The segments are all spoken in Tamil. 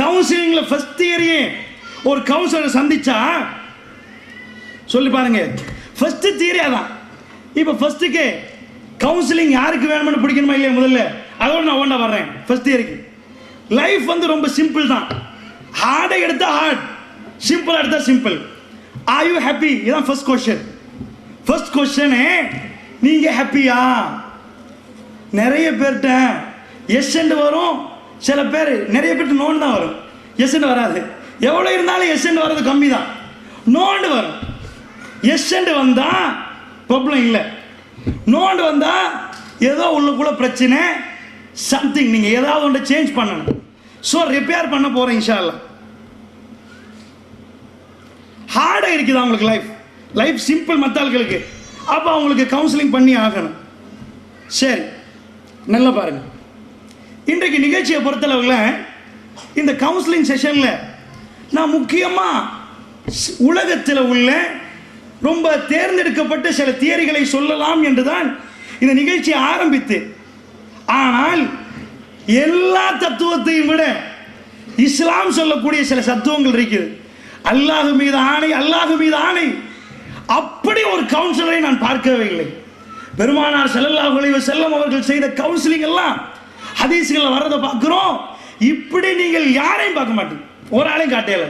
கவுன்சிலிங்ல ஃபர்ஸ்ட் இயரையே ஒரு கவுன்சிலரை சந்திச்சா சொல்லி பாருங்க. ஃபர்ஸ்ட் தியரி அதான். இப்போ ஃபர்ஸ்ட்டுக்கு கவுன்சிலிங் யாருக்கு வேணும்னு பிடிக்கணுமா இல்லையா முதல்ல? அதோட நான் ஒன்றா வர்றேன். ஃபர்ஸ்ட் இயருக்கு லைஃப் வந்து ரொம்ப சிம்பிள் தான். ஹார்டை எடுத்தால் ஹார்ட் சிம்பிள் எடுத்தால் சிம்பிள் ஆர் யூ ஹாப்பி இதான் ஃபர்ஸ்ட் கொஸ்டின் ஃபர்ஸ்ட் கொஸ்டினே நீங்கள் ஹாப்பியா நிறைய பேர்கிட்ட எஸ் வரும் சில பேர் நிறைய பேர் நோண்டு தான் வரும். எஸ் வராது. எவ்வளோ இருந்தாலும் எஸ் வர்றது கம்மி தான் நோண்டு வரும். எஸ் வந்தால் ப்ராப்ளம் இல்லை. நோண்டு வந்தால் ஏதோ உள்ளுக்குள்ள பிரச்சனை சம்திங் நீங்கள் ஏதாவது ஒன்று சேஞ்ச் பண்ணணும். ஸோ ரிப்பேர் பண்ண போகிறேன் இன்ஷால்லாம் ஹார்டாக இருக்குது அவங்களுக்கு லைஃப் லைஃப் சிம்பிள் மற்ற அப்போ அவங்களுக்கு கவுன்சிலிங் பண்ணி ஆகணும். சரி நல்லா பாருங்கள் இன்றைக்கு நிகழ்ச்சியை பொறுத்தளவில் இந்த கவுன்சிலிங் செஷனில் நான் முக்கியமாக உலகத்தில் உள்ள ரொம்ப தேர்ந்தெடுக்கப்பட்ட சில தியரிகளை சொல்லலாம் என்றுதான் இந்த நிகழ்ச்சியை ஆரம்பித்து. ஆனால் எல்லா தத்துவத்தையும் விட இஸ்லாம் சொல்லக்கூடிய சில தத்துவங்கள் இருக்குது. அல்லாஹு மீது ஆணை அல்லாஹு மீது ஆணை. அப்படி ஒரு கவுன்சிலரை நான் பார்க்கவே இல்லை. பெருமானார் ஸல்லல்லாஹு அலைஹி அவர்கள் செய்த கவுன்சிலிங் எல்லாம் ஹதீஸ்களில் வர்றதை பார்க்குறோம். இப்படி நீங்கள் யாரையும் பார்க்க மாட்டீங்க. ஒரு ஆளையும் காட்டையில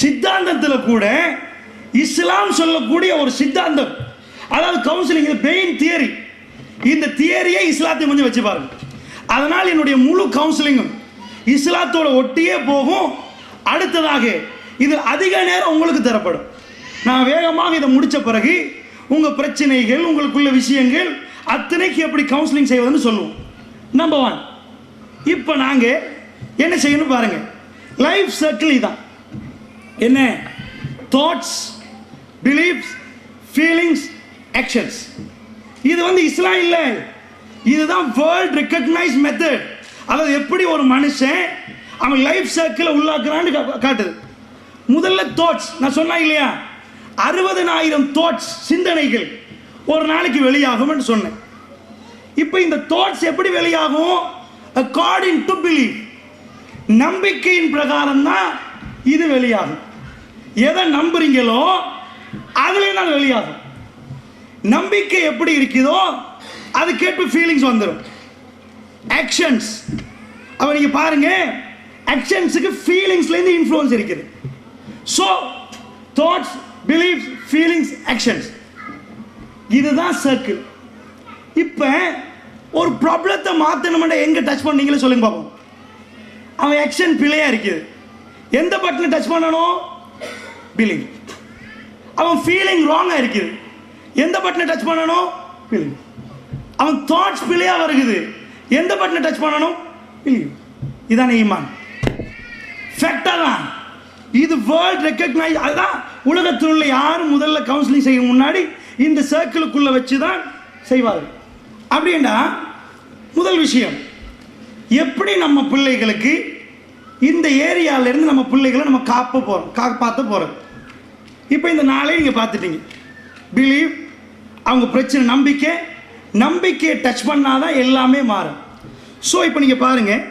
சித்தாந்தத்தில் கூட இஸ்லாம் சொல்லக்கூடிய ஒரு சித்தாந்தம். அதாவது கவுன்சிலிங் பெயின் தியரி இந்த தியரியை இஸ்லாத்தை கொஞ்சம் வச்சு பாருங்க. அதனால் என்னுடைய முழு கவுன்சிலிங்கும் இஸ்லாத்தோட ஒட்டியே போகும். அடுத்ததாக இது அதிக நேரம் உங்களுக்கு தரப்படும். நான் வேகமாக இதை முடித்த பிறகு உங்கள் பிரச்சனைகள் உங்களுக்குள்ள விஷயங்கள் அத்தனைக்கு எப்படி கவுன்சிலிங் செய்வதுன்னு சொல்லுவோம். நம்பர் ஒன் இப்போ நாங்கள் என்ன செய்யணும் பாருங்க. லைஃப் சர்க்கிள் தான் என்ன? தாட்ஸ் பிலீஃப்ஸ் ஃபீலிங்ஸ் ஆக்ஷன்ஸ் இது வந்து இஸ்லாம் இல்லை. இதுதான் வேர்ல்ட் ரெக்கக்னைஸ் மெத்தட் அதாவது எப்படி ஒரு மனுஷன் அவன் லைஃப் சர்க்கிளை உள்ளாக்குறான்னு கா- காட்டுது. முதல்ல தாட்ஸ் நான் சொன்னா இல்லையா? அறுபதனாயிரம் தாட்ஸ் சிந்தனைகள் ஒரு நாளைக்கு வெளியாகும்னு சொன்னேன். இப்போ இந்த தாட்ஸ் எப்படி வெளியாகும்? அக்கார்டிங் டு பிலீவ் நம்பிக்கையின் பிரகாரம் தான் இது வெளியாகும். எதை நம்புறீங்களோ அதுலேயே தான் வெளியாகும். நம்பிக்கை எப்படி இருக்குதோ அது கேட்டு ஃபீலிங்ஸ் வந்துடும் ஆக்ஷன்ஸ் அப்போ நீங்கள் பாருங்க ஆக்ஷன்ஸுக்கு ஃபீலிங்ஸ்லேருந்து இன்ஃப்ளூயன்ஸ் இருக்குது. So thoughts beliefs feelings actions இதுதான் சர்க்கிள் இப்போ ஒரு ப்ராப்ளத்தை மாற்றணுமெண்டா எங்கே டச் பண்ணீங்களே சொல்லுங்க பார்ப்போம் அவன் ஆக்ஷன் பிழையாக இருக்குது எந்த பட்டனை டச் பண்ணணும் பில்லிங் அவன் ஃபீலிங் ராங்காக இருக்குது எந்த பட்டனை டச் பண்ணணும் பிலீவ் அவன் தாட்ஸ் பிழையாக வருகுது. எந்த பட்டனை டச் பண்ணணும் பில்லிங் இதான் ஈமான் ஃபேக்டாக தான். இது வேர்ல்ட் ரெக்கக்னைஸ் அதுதான் உலகத்தில் உள்ள யாரும் முதல்ல கவுன்சிலிங் செய்ய முன்னாடி இந்த சர்க்கிளுக்குள்ளே வச்சு தான் செய்வார்கள். அப்படின்னா முதல் விஷயம் எப்படி நம்ம பிள்ளைகளுக்கு இந்த ஏரியாவிலேருந்து நம்ம பிள்ளைகளை நம்ம காப்ப போகிறோம் காப்பாற்ற போகிறோம் இப்போ இந்த நாளே நீங்கள் பார்த்துட்டீங்க. பிலீவ் அவங்க பிரச்சனை நம்பிக்கை நம்பிக்கையை டச் பண்ணாதான் எல்லாமே மாறும். ஸோ இப்போ நீங்கள் பாருங்கள்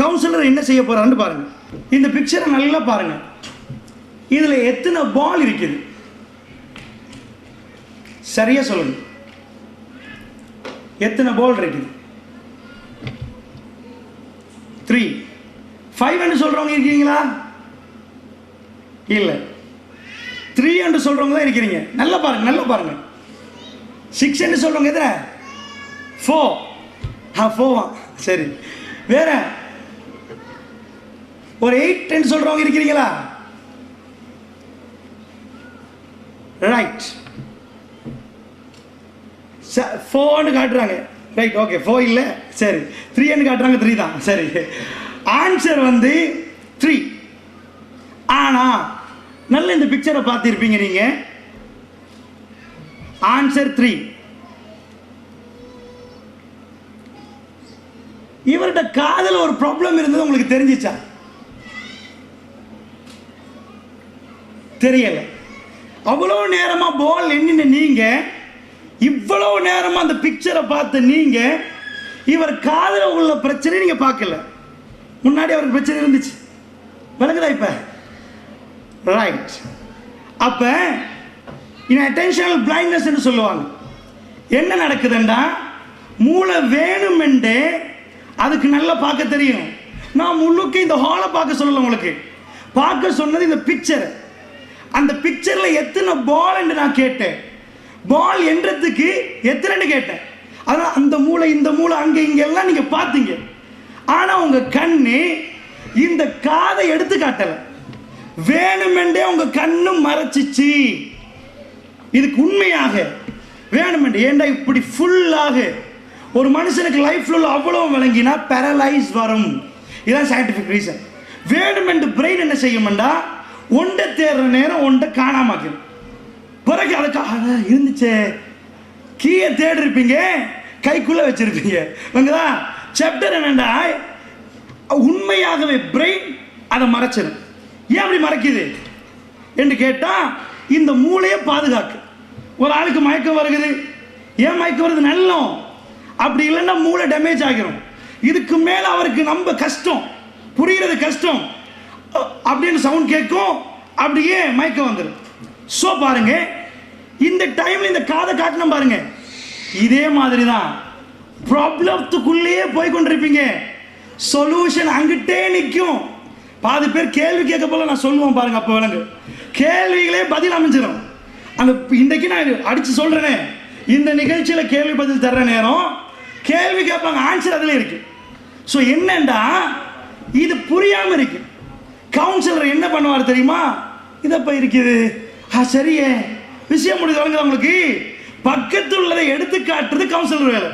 கவுன்சிலர் என்ன செய்ய போகிறான்னு பாருங்கள் இந்த பிக்சரை நல்லா பாருங்கள் இதில் எத்தனை பால் இருக்குது? சரியாக சொல்லுங்கள் எத்தனை பால் இருக்குது? த்ரீ ஃபைவ் என்று சொல்கிறவங்க இருக்கீங்களா இல்லை. த்ரீ என்று சொல்கிறவங்க தான் இருக்கிறீங்க. நல்லா பாருங்க நல்லா பாருங்க. சிக்ஸ் என்று சொல்கிறவங்க எத்தனை? ஃபோ ஆ ஃபோவா சரி. வேற. ஒரு எயிட் என்று சொல்கிறவங்க இருக்கிறீங்களா? ரைட் ஃபோர்னு காட்டுறாங்க. ரைட் ஓகே ஃபோ இல்லை. சரி. த்ரீன்னு காட்டுறாங்க த்ரீ தான். சரி. ஆன்சர் வந்து த்ரீ ஆனால் நல்ல இந்த பிக்சரை பார்த்துருப்பீங்க நீங்கள் ஆன்சர் த்ரீ இவர்கிட்ட காதல் ஒரு ப்ராப்ளம் இருந்தது உங்களுக்கு தெரிஞ்சிச்சா? தெரியல. அவ்வளோ நேரமாக பால் எண்ணின நீங்கள் இவ்வளவு நேரமாக அந்த பிக்சரை பார்த்து நீங்கள் இவர் காதில் உள்ள பிரச்சனை நீங்கள் பார்க்கல. முன்னாடி அவருக்கு பிரச்சனை இருந்துச்சு. விளங்குதா இப்போ? ரைட் அப்போ இன்னும் அட்டென்ஷனல் பிளைண்ட்னஸ் சொல்லுவாங்க. என்ன நடக்குதுண்டா? மூளை வேணுமென்றே அதுக்கு நல்லா பார்க்க தெரியும். நான் முழுக்க இந்த ஹாலை பார்க்க சொல்லலை உங்களுக்கு. பார்க்க சொன்னது இந்த பிக்சர் அந்த பிக்சரில் எத்தனை பால் என்று நான் கேட்டேன். பால் என்றதுக்கு எத்தனைன்னு கேட்டேன். அதான் அந்த மூளை இந்த மூளை அங்கே இங்கே எல்லாம் நீங்கள் பார்த்தீங்க ஆனால் உங்கள் கண்ணு இந்த காதை எடுத்து காட்டலை. வேணுமென்றே உங்கள் கண்ணு மறைச்சிச்சு. இதுக்கு உண்மையாக வேணுமென்றே ஏண்டா இப்படி ஃபுல்லாக ஒரு மனுஷனுக்கு லைஃப்ல உள்ள அவ்வளோ விளங்கினா பேரலைஸ் வரும். இதான் சயின்டிஃபிக் ரீசன் வேணுமென்று பிரெயின் என்ன செய்யும்டா ஒன்றை தேடுற நேரம் ஒன்றை காணாமாக்கும் பிறகு அதுக்காக இருந்துச்சே. கீயை தேடி இருப்பீங்க கைக்குள்ள வச்சிருப்பீங்க. இவங்கதா சாப்டர் என்னண்டா? உண்மையாகவே பிரெயின் அதை மறைச்சிடும் ஏன் அப்படி மறைக்குது? என்று கேட்டால் இந்த மூளையை பாதுகாக்கு. ஒரு ஆளுக்கு மயக்கம் வருகுது. ஏன் மயக்கம் வருது? நல்லம். அப்படி இல்லைன்னா மூளை டேமேஜ் ஆகிரும். இதுக்கு மேலே அவருக்கு நம்ம கஷ்டம். புரிகிறது கஷ்டம். அப்படின்னு சவுண்ட் கேட்கும். அப்படியே மயக்கம் வந்துடும் ஸோ பாருங்க இந்த டைம்ல இந்த காதை காட்டணும் பாருங்க. இதே மாதிரி தான் ப்ராப்ளத்துக்குள்ளேயே போய் கொண்டிருப்பீங்க சொல்யூஷன் அங்கிட்டே நிற்கும். பாதி பேர் கேள்வி கேட்க போல நான் சொல்லுவேன் பாருங்க அப்போ விலங்கு கேள்விகளே பதில் அமைஞ்சிடும் அந்த இன்றைக்கு நான் அடித்து சொல்கிறேனே இந்த நிகழ்ச்சியில் கேள்வி பதில் தர்ற நேரம் கேள்வி கேட்பாங்க ஆன்சர் அதில் இருக்கு. ஸோ என்னண்டா? இது புரியாமல் இருக்கு. கவுன்சிலர் என்ன பண்ணுவார் தெரியுமா? இதப்ப இருக்குது. ஆ சரியே. விஷயம் முடிஞ்சு வழங்குது உங்களுக்கு. பக்கத்தில் உள்ளதை எடுத்து காட்டுறது கவுன்சிலர் வேலை.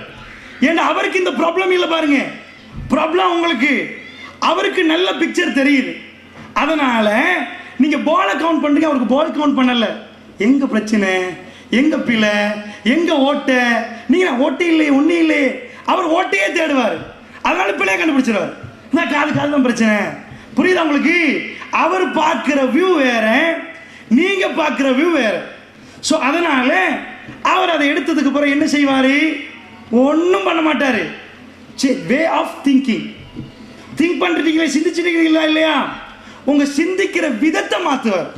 ஏன்னா அவருக்கு இந்த ப்ராப்ளம் இல்லை பாருங்க. ப்ராப்ளம் உங்களுக்கு. அவருக்கு நல்ல பிக்சர் தெரியுது. அதனால நீங்க பாலை கவுண்ட் பண்ணுறீங்க அவருக்கு பால் கவுண்ட் பண்ணல. எங்க பிரச்சனை? எங்க பிழை? எங்க ஓட்டை? நீங்க ஓட்டே இல்லையே ஒன்றும் இல்லையே? அவர் ஓட்டையே தேடுவார். அதனால பிழையை கண்டுபிடிச்சிருவார். நான் காது காது தான் பிரச்சனை. புரியுதா உங்களுக்கு? அவர் பார்க்குற வியூ வேற. நீங்க பார்க்குற வியூ வேற. ஸோ அதனால அவர் அதை எடுத்ததுக்கு பிறகு என்ன செய்வார்? ஒன்றும் பண்ண மாட்டார். சரி வே ஆஃப் திங்கிங் திங்க் பண்ணுறீங்களே சிந்திச்சிருக்கிறீங்களா இல்லையா? உங்கள் சிந்திக்கிற விதத்தை மாற்றுவார்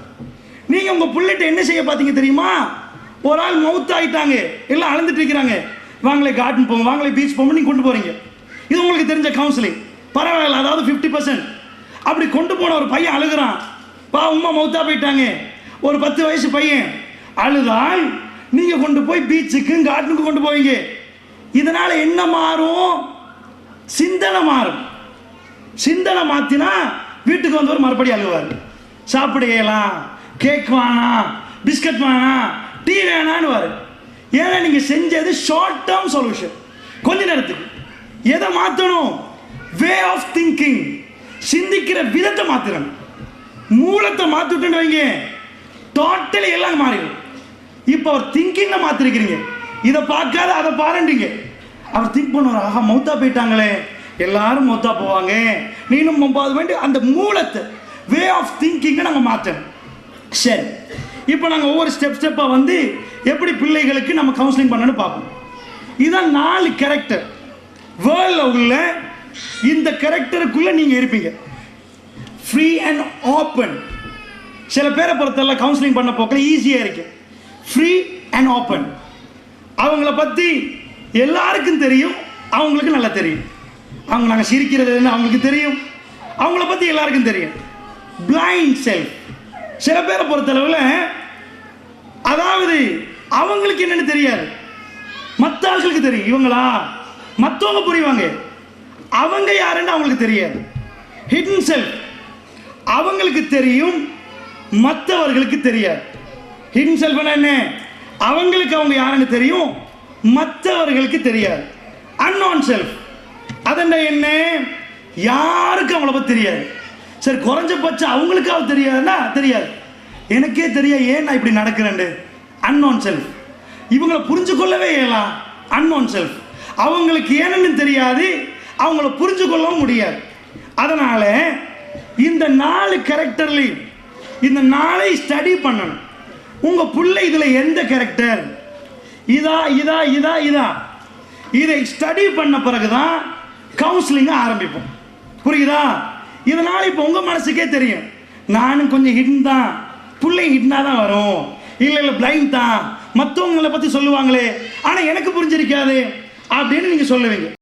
நீங்கள் உங்கள் புள்ளிட்ட என்ன செய்ய பார்த்தீங்க தெரியுமா? ஒரு ஆள் மவுத் ஆகிட்டாங்க எல்லாம் அளந்துட்டு இருக்கிறாங்க. வாங்களே கார்டன் போங்க வாங்களே பீச் போங்க நீங்கள் கொண்டு போகிறீங்க இது உங்களுக்கு தெரிஞ்ச கவுன்சிலிங் பரவாயில்ல அதாவது ஃபிஃப்டி பர்சன்ட் அப்படி கொண்டு போன ஒரு பையன் அழுகுறான். பா உமா மவுத்தா போயிட்டாங்க. ஒரு பத்து வயசு பையன் அழுதால் நீங்கள் கொண்டு போய் பீச்சுக்கு கார்டனுக்கு கொண்டு போவீங்க. இதனால் என்ன மாறும்? சிந்தனை மாறும். சிந்தனை மாற்றினா வீட்டுக்கு வந்தவர் மறுபடியும் அழுவார். சாப்பிடுகலாம் கேக் வேணாம் பிஸ்கட் வேணாம் டீ வேணான்னு ஏன்னா நீங்கள் செஞ்சது ஷார்ட் டேர்ம் சொல்யூஷன் கொஞ்ச நேரத்துக்கு. எதை மாற்றணும் வே ஆஃப் திங்கிங் சிந்திக்கிற விதத்தை மாத்துறேன் மூலத்தை மாத்திட்டுன்னு வைங்க. டோட்டலி எல்லாம் மாறிடும். இப்போ அவர் திங்கிங்கை மாற்றிருக்கிறீங்க இதை பார்க்காத அதை பாருன்றீங்க. அவர் திங்க் பண்ணுவார் ஆஹா மௌத்தா போயிட்டாங்களே. எல்லாரும் மௌத்தா போவாங்க. நீனும் ஒன்பது வேண்டி அந்த மூலத்தை வே ஆஃப் திங்கிங்கை நாங்கள் மாற்றணும். சரி. இப்போ நாங்கள் ஒவ்வொரு ஸ்டெப் ஸ்டெப்பாக வந்து எப்படி பிள்ளைகளுக்கு நம்ம கவுன்சிலிங் பண்ணணும்னு பார்ப்போம். இதான் நாலு கேரக்டர் வேர்ல்டில் உள்ள இந்த கேரக்டருக்குள்ளே நீங்கள் இருப்பீங்க. ஃப்ரீ அண்ட் ஓப்பன் சில பேரை பொறுத்தவரை கவுன்சிலிங் பண்ண போக்கில் ஈஸியாக இருக்கு. ஃப்ரீ அண்ட் ஓப்பன் அவங்கள பற்றி எல்லாருக்கும் தெரியும் அவங்களுக்கு நல்லா தெரியும். அவங்க நாங்கள் சிரிக்கிறது என்ன அவங்களுக்கு தெரியும்? அவங்கள பற்றி எல்லாருக்கும் தெரியும். பிளைண்ட் செல்ஃப் சில பேரை பொறுத்தளவில் அதாவது அவங்களுக்கு என்னன்னு தெரியாது. மற்ற ஆட்களுக்கு தெரியும். இவங்களா? மற்றவங்க புரிவாங்க. அவங்க யாருன்னு அவங்களுக்கு தெரியாது. ஹிடன் செல்ஃப் அவங்களுக்கு தெரியும் மற்றவர்களுக்கு தெரியாது. ஹிடன் என்ன? அவங்களுக்கு அவங்க யாருன்னு தெரியும். மற்றவர்களுக்கு தெரியாது. அன்னோன் செல்ஃப் அதென்ன என்ன? யாருக்கும் அவங்கள பற்றி தெரியாது? சரி குறைஞ்சபட்சம் அவங்களுக்காவது தெரியாதுன்னா தெரியாது. எனக்கே தெரியாது ஏன் நான் இப்படி நடக்கிறேன்னு. அன்னோன் செல்ஃப் இவங்களை புரிஞ்சு கொள்ளவே இயலாம். அன்னோன் செல்ஃப் அவங்களுக்கு ஏன்னு தெரியாது அவங்கள புரிஞ்சு கொள்ளவும் முடியாது. அதனால இந்த நாலு கேரக்டர்லையும் இந்த நாளை ஸ்டடி பண்ணணும். உங்கள் பிள்ளை இதில் எந்த கேரக்டர் இதா இதா இதா இதா. இதை ஸ்டடி பண்ண பிறகு தான் கவுன்சிலிங்கை ஆரம்பிப்போம். புரியுதா? இதனால் இப்போ உங்கள் மனசுக்கே தெரியும். நானும் கொஞ்சம் ஹிடன் தான். பிள்ளை ஹிட்னாக தான் வரும். இல்லை இல்லை பிளைண்ட் தான். மற்றவங்களை பற்றி சொல்லுவாங்களே. ஆனால் எனக்கு புரிஞ்சிருக்காது. அப்படின்னு நீங்கள் சொல்லுவீங்க.